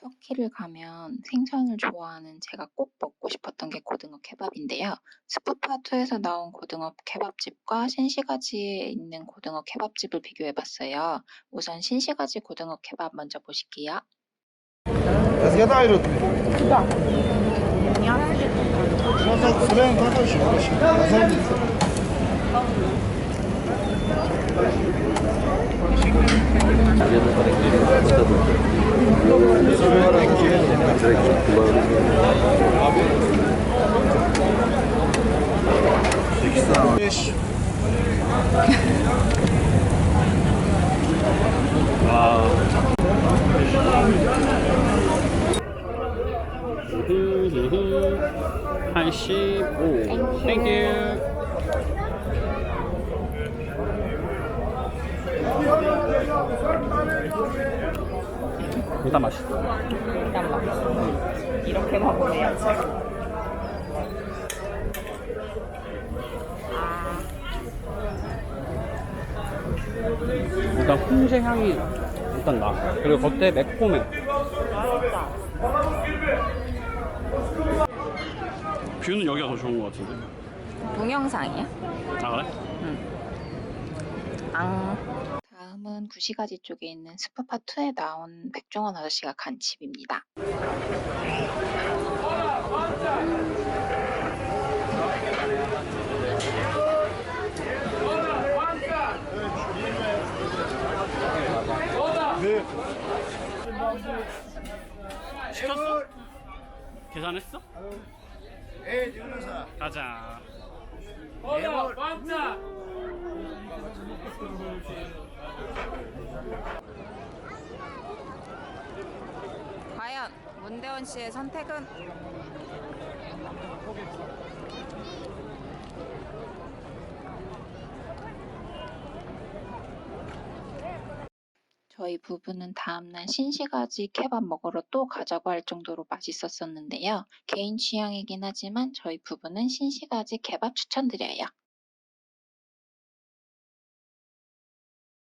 터키를 가면 생선을 좋아하는 제가 꼭 먹고 싶었던 게 고등어 케밥인데요. 스푸파2에서 나온 고등어 케밥집과 신시가지에 있는 고등어 케밥집을 비교해 봤어요. 우선 신시가지 고등어 케밥 먼저 보실게요. Ya da ayrı. Kazak, Süren Kazak şimdi. şimdi. Kazak. Beş. 흐흐흐 85 일단 맛있어 일단 맛있어. 이렇게 먹어야지. 일단 훈제 향이 일단 나 그리고 겉에 매콤해 맛있다. 뷰는 여기가 더 좋은 것 같은데 동영상이야? 아 그래? 앙. 다음은 구시가지 쪽에 있는 스푸파2에 나온 백종원 아저씨가 간 집입니다. 시켰어? 계산했어? Yunus'a. 가자 과연 문대원 씨의 선택은? 저희 부부는 다음날 신시가지 케밥 먹으러 또 가자고 할 정도로 맛있었었는데요. 개인 취향이긴 하지만 저희 부부는 신시가지 케밥 추천드려요.